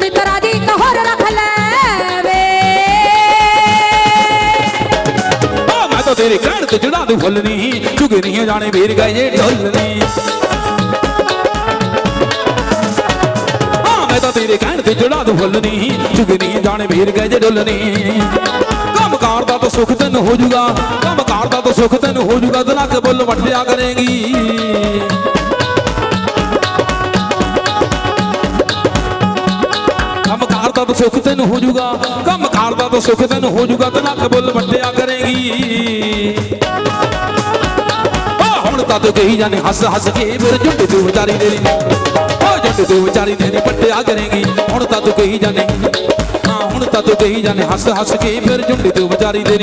ਸੁਣ ਕਰਾਜੀ ਕਹਰ ਰੱਖ ਲੈ ਵੇ ਓ, ਮੈਂ ਤਾਂ ਤੇਰੇ ਕਹਿਣ ਤੇ ਜੜਾ ਨੂੰ ਫੁੱਲਣੀ ਚੁਗੇ ਨਹੀਂ ਜਾਣੇ ਵੀਰ ਗਏ ਢੋਲਣੀ ਮੈਂ ਤਾਂ ਤੇਰੇ ਕਹਿਣ ਤੇ ਜੜਾ ਨੂੰ ਫੁੱਲਣੀ ਚੁਗੇ ਨਹੀਂ ਜਾਣੇ ਵੀਰ ਗਏ ਢੋਲਣੀ ਕੰਮਕਾਰ ਦਾ ਤਾਂ ਸੁਖ ਤੈਨੂੰ ਹੋ ਜੂਗਾ, ਕੰਮਕਾਰ ਦਾ ਤਾਂ ਸੁਖ ਤੈਨੂੰ ਹੋ ਜੂਗਾ ਦਿਲਾਂ ਕੇ ਬੁੱਲ ਵੱਟਿਆ ਕਰੇਗੀ। ਕੰਮ ਕਾਰ ਸੁੱਖ ਤੈਨੂੰ ਹੋ ਜੂਗਾ ਕੰਮ ਕਾਰ ਦਾ ਤਾਂ ਸੁੱਖ ਤੈਨੂੰ ਹੋ ਜੂਗਾ ਤੇ ਨੱਕ ਬੁੱਲ ਵੱਟਿਆ ਕਰੇਗੀ। ਓ, ਹੁਣ ਤਾਂ ਤੂੰ ਕਹੀ ਜਾਣੇ ਹੱਸ ਹੱਸ ਕੇ ਫਿਰ ਝੁੱਟ ਤੂੰ ਵਿਚਾਰੀ ਦੇ ਨੀ ਓ ਝੁੱਟ ਤੂੰ ਵਿਚਾਰੀ ਦੇ ਨੀ ਕਰੇਗੀ। ਹੁਣ ਤਾਂ ਤੂੰ ਕਹੀ ਜਾਣੇ ਹਾਂ, ਹੁਣ ਤਾਂ ਤੂੰ ਕਹੀ ਜਾਣੇ ਹੱਸ ਹੱਸ ਕੇ ਫਿਰ ਝੁੱਟ ਤੂੰ ਵਿਚਾਰੀ ਦੇ